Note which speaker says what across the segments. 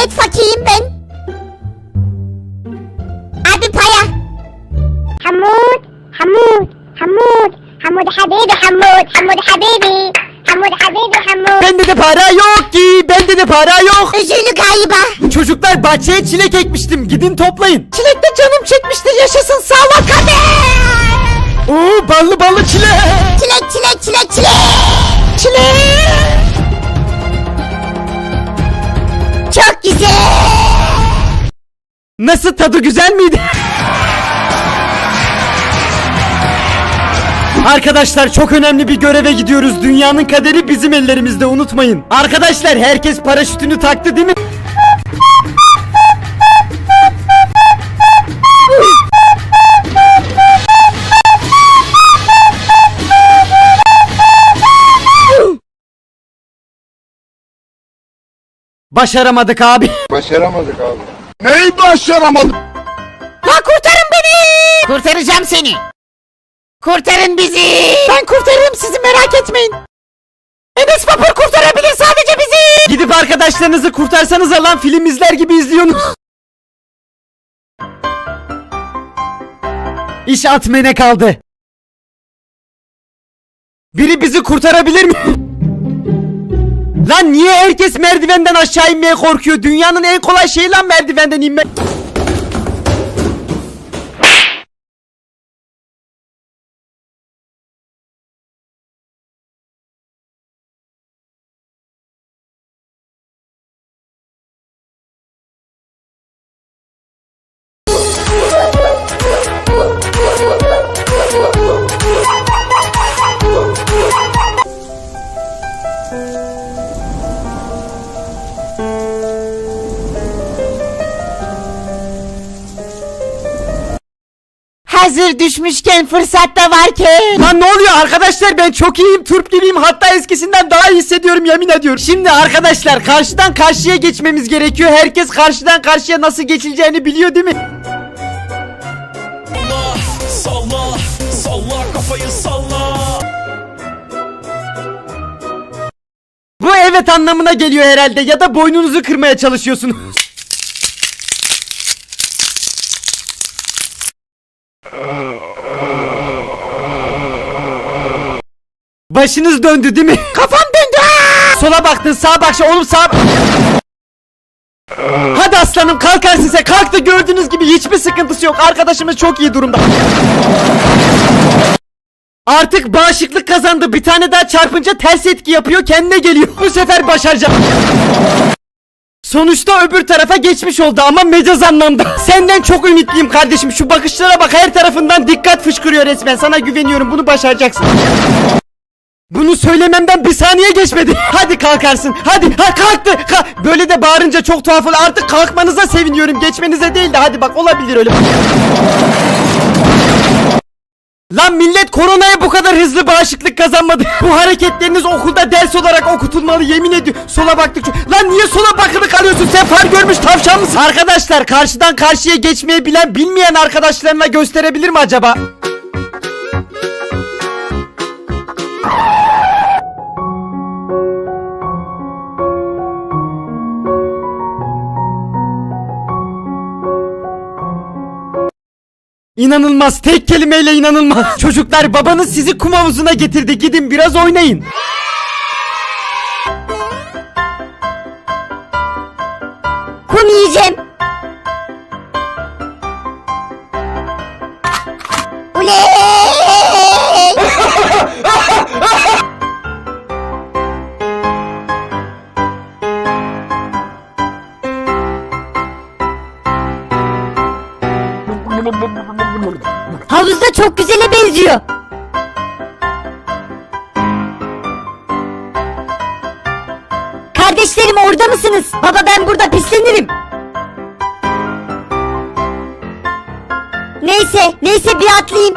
Speaker 1: millet fakiriyim ben. Abi paya. Hamud, Hamud, Hamud, Hamud habibi Hamud, Hamud habibi. Hamud habibi Hamud.
Speaker 2: Bende de para yok ki. Bende de para yok.
Speaker 1: Üzüldü galiba.
Speaker 2: Çocuklar bahçeye çilek ekmiştim. Gidin toplayın. Çilekte canım çekmiştir. Yaşasın sağlık hadi. Oo ballı ballı çilek.
Speaker 1: Çilek çilek çilek çilek.
Speaker 2: Çilek.
Speaker 1: Güzel.
Speaker 2: Nasıl tadı güzel miydi? Arkadaşlar çok önemli bir göreve gidiyoruz. Dünyanın kaderi bizim ellerimizde unutmayın. Arkadaşlar herkes paraşütünü taktı değil mi? Başaramadık abi.
Speaker 3: Başaramadık abi. Neyi başaramadık?
Speaker 2: La kurtarın beni!
Speaker 1: Kurtaracağım seni. Kurtarın bizi.
Speaker 2: Ben kurtarırım sizi merak etmeyin. Enes Vapur kurtarabilir sadece bizi. Gidip arkadaşlarınızı kurtarsanız lan film izler gibi izliyorsunuz. İş atmene kaldı. Biri bizi kurtarabilir mi? Lan niye herkes merdivenden aşağı inmeye korkuyor? Dünyanın en kolay şeyi lan merdivenden inmek.
Speaker 1: Hazır düşmüşken fırsat da varken.
Speaker 2: Lan ne oluyor arkadaşlar ben çok iyiyim turp gibiyim hatta eskisinden daha iyi hissediyorum yemin ediyorum. Şimdi arkadaşlar karşıdan karşıya geçmemiz gerekiyor. Herkes karşıdan karşıya nasıl geçileceğini biliyor değil mi?
Speaker 4: Salla, salla kafayı salla.
Speaker 2: Bu evet anlamına geliyor herhalde ya da boynunuzu kırmaya çalışıyorsunuz. Başınız döndü değil mi? Kafam döndü. Aa! Sola baktın sağa bak oğlum sağa Hadi aslanım kalkar size. Kalktı gördüğünüz gibi hiçbir sıkıntısı yok. Arkadaşımız çok iyi durumda. Artık bağışıklık kazandı. Bir tane daha çarpınca ters etki yapıyor kendine geliyor. Bu sefer başaracağım. Sonuçta öbür tarafa geçmiş oldu ama mecaz anlamda. Senden çok ümitliyim kardeşim. Şu bakışlara bak her tarafından dikkat fışkırıyor resmen. Sana güveniyorum bunu başaracaksın bunu söylememden bir saniye geçmedi. Hadi kalkarsın. Hadi. Ha kalktı. Ka- Böyle de bağırınca çok tuhaf oluyor. Artık kalkmanıza seviniyorum. Geçmenize değil de hadi bak olabilir öyle. Lan millet koronaya bu kadar hızlı bağışıklık kazanmadı. Bu hareketleriniz okulda ders olarak okutulmalı yemin ediyorum. Sola baktıkça. Lan niye sola bakılı kalıyorsun? Sen far görmüş tavşan mısın? Arkadaşlar karşıdan karşıya geçmeyi bilen bilmeyen arkadaşlarına gösterebilir mi acaba? İnanılmaz tek kelimeyle inanılmaz. Çocuklar babanız sizi kum havuzuna getirdi. Gidin biraz oynayın.
Speaker 1: Kum yiyeceğim. Çok güzele benziyor. Kardeşlerim orada mısınız? Baba ben burada pislenirim. Neyse, neyse bir atlayayım.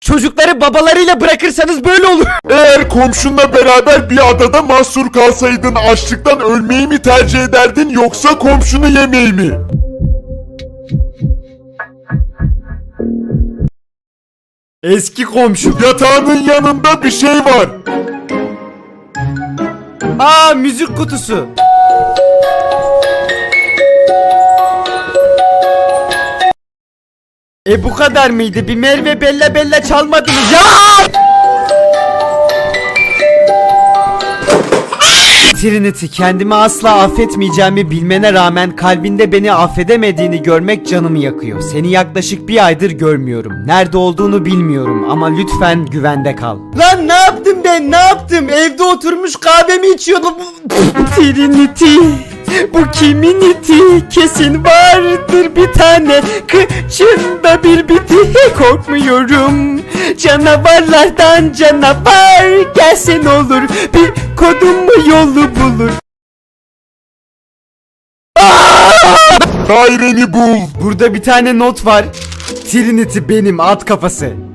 Speaker 2: Çocukları babalarıyla bırakırsanız böyle olur.
Speaker 3: Eğer komşunla beraber bir adada mahsur kalsaydın açlıktan ölmeyi mi tercih ederdin yoksa komşunu yemeyi mi?
Speaker 2: Eski komşum.
Speaker 3: Yatağının yanında bir şey var.
Speaker 2: Aa müzik kutusu. E bu kadar mıydı? Bir Merve Bella Bella çalmadınız ya! Trinity kendimi asla affetmeyeceğimi bilmene rağmen kalbinde beni affedemediğini görmek canımı yakıyor. Seni yaklaşık bir aydır görmüyorum. Nerede olduğunu bilmiyorum ama lütfen güvende kal. Lan ne yaptım ben ne yaptım? Evde oturmuş kahvemi içiyordum. Trinity. Bu kimin iti? Kesin vardır bir tane. Kıçında bir biti. Korkmuyorum. Canavarlardan canavar Gelsin olur. Bir kodum mu yolu bulur.
Speaker 3: Daireni bul.
Speaker 2: Burada bir tane not var. Trinity benim at kafası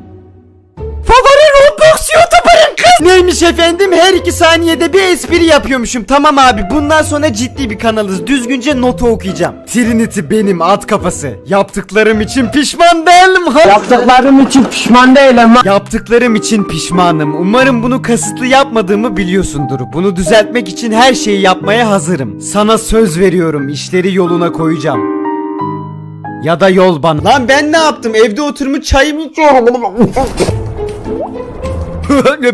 Speaker 2: Neymiş efendim her iki saniyede bir espri yapıyormuşum Tamam abi bundan sonra ciddi bir kanalız Düzgünce notu okuyacağım Trinity benim at kafası Yaptıklarım için pişman değilim ha-
Speaker 5: Yaptıklarım için pişman değilim.
Speaker 2: Yaptıklarım için pişmanım. Umarım bunu kasıtlı yapmadığımı biliyorsundur. Bunu düzeltmek için her şeyi yapmaya hazırım. Sana söz veriyorum. işleri yoluna koyacağım. Ya da yol bana. Lan ben ne yaptım? Evde oturmuş çayımı içiyorum.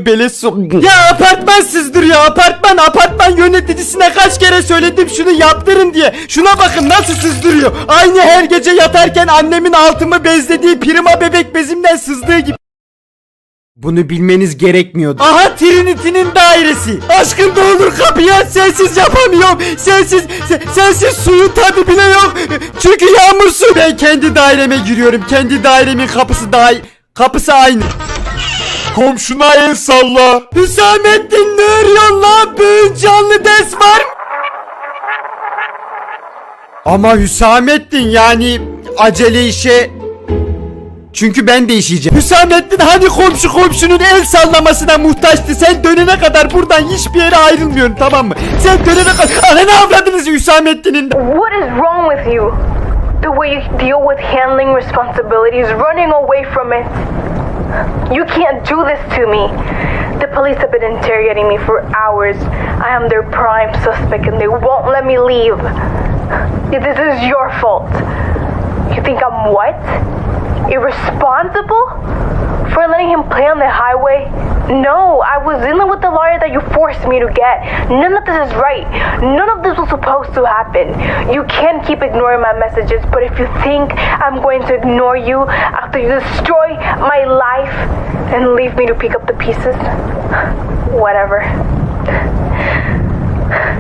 Speaker 2: Beleş su. Ya apartman sızdırıyor apartman apartman yöneticisine kaç kere söyledim şunu yaptırın diye. Şuna bakın nasıl sızdırıyor. Aynı her gece yatarken annemin altımı bezlediği prima bebek bezimden sızdığı gibi. Bunu bilmeniz gerekmiyordu. Aha Trinity'nin dairesi. Aşkım ne olur kapıyı aç sensiz yapamıyorum. Sensiz se- sensiz suyun tadı bile yok. Çünkü yağmur su. Ben kendi daireme giriyorum. Kendi dairemin kapısı daha kapısı aynı.
Speaker 3: Komşuna el salla.
Speaker 2: Hüsamettin ne arıyorsun lan? Canlı ders var mı? Ama Hüsamettin yani acele işe çünkü ben de işeyeceğim. Hüsamettin hani komşu komşunun el sallamasına muhtaçtı. Sen dönene kadar buradan hiçbir yere ayrılmıyorum tamam mı? Sen dönene kadar... Ana ne avradınız Hüsamettin'in de...
Speaker 6: What is wrong with you? The way you deal with handling responsibilities, running away from it. You can't do this to me. The police have been interrogating me for hours. I am their prime suspect and they won't let me leave. This is your fault. You think I'm what? Irresponsible? For letting him play on the highway? No, I was in love with the lawyer that you forced me to get. None of this is right. None of this was supposed to happen. You can keep ignoring my messages, but if you think I'm going to ignore you after you destroy my life and leave me to pick up the pieces, whatever.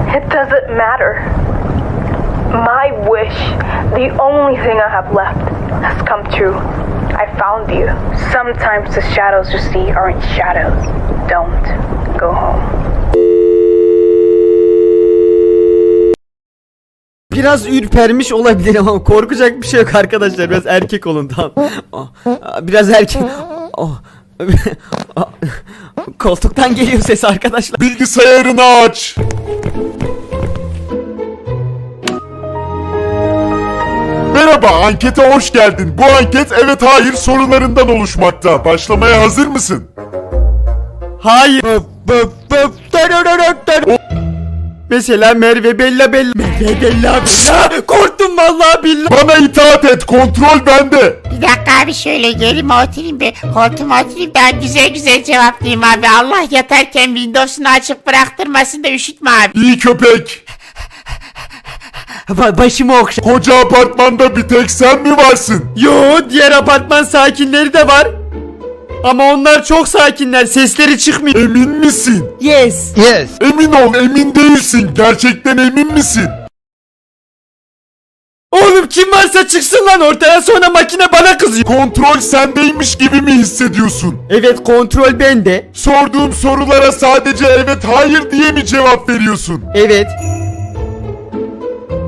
Speaker 6: It doesn't matter. My wish, the only thing I have left, has come true. I found you. Sometimes the shadows you see aren't shadows. Don't go home.
Speaker 2: Biraz ürpermiş olabilir ama korkacak bir şey yok arkadaşlar. Biraz erkek olun tamam. Oh, Biraz erkek. Oh. Koltuktan geliyor ses arkadaşlar.
Speaker 3: Bilgisayarını aç. Merhaba, ankete hoş geldin. Bu anket evet hayır sorularından oluşmakta. Başlamaya hazır mısın?
Speaker 2: Hayır. Mesela Merve Bella Bella. Merve Bella Bella. Korktum vallahi billahi.
Speaker 3: Bana itaat et, kontrol bende.
Speaker 7: Bir dakika abi şöyle gelin oturayım bir koltuğuma oturayım ben güzel güzel cevaplayayım abi Allah yatarken Windows'unu açık bıraktırmasın da üşütme abi.
Speaker 3: İyi köpek.
Speaker 2: Ba- başımı okşa.
Speaker 3: Koca apartmanda bir tek sen mi varsın?
Speaker 2: Yo diğer apartman sakinleri de var. Ama onlar çok sakinler. Sesleri çıkmıyor.
Speaker 3: Emin misin?
Speaker 2: Yes.
Speaker 3: Emin ol, emin değilsin. Gerçekten emin misin?
Speaker 2: Oğlum kim varsa çıksın lan ortaya sonra makine bana kızıyor.
Speaker 3: Kontrol sendeymiş gibi mi hissediyorsun?
Speaker 2: Evet kontrol bende.
Speaker 3: Sorduğum sorulara sadece evet hayır diye mi cevap veriyorsun?
Speaker 2: Evet.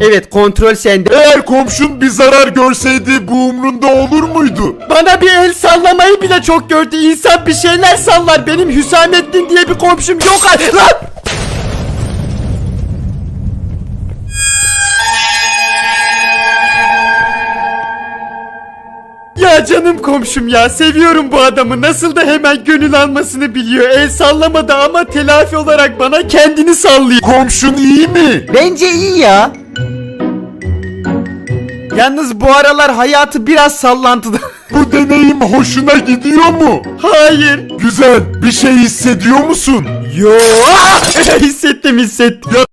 Speaker 2: Evet kontrol sende.
Speaker 3: Eğer komşun bir zarar görseydi bu umrunda olur muydu?
Speaker 2: Bana bir el sallamayı bile çok gördü. İnsan bir şeyler sallar. Benim Hüsamettin diye bir komşum yok. Ay- Lan! Ya canım komşum ya seviyorum bu adamı nasıl da hemen gönül almasını biliyor el sallamadı ama telafi olarak bana kendini sallıyor
Speaker 3: Komşun iyi mi?
Speaker 2: Bence iyi ya. Yalnız bu aralar hayatı biraz sallantıda.
Speaker 3: Bu deneyim hoşuna gidiyor mu?
Speaker 2: Hayır.
Speaker 3: Güzel. Bir şey hissediyor musun?
Speaker 2: Yo. hissettim hissettim.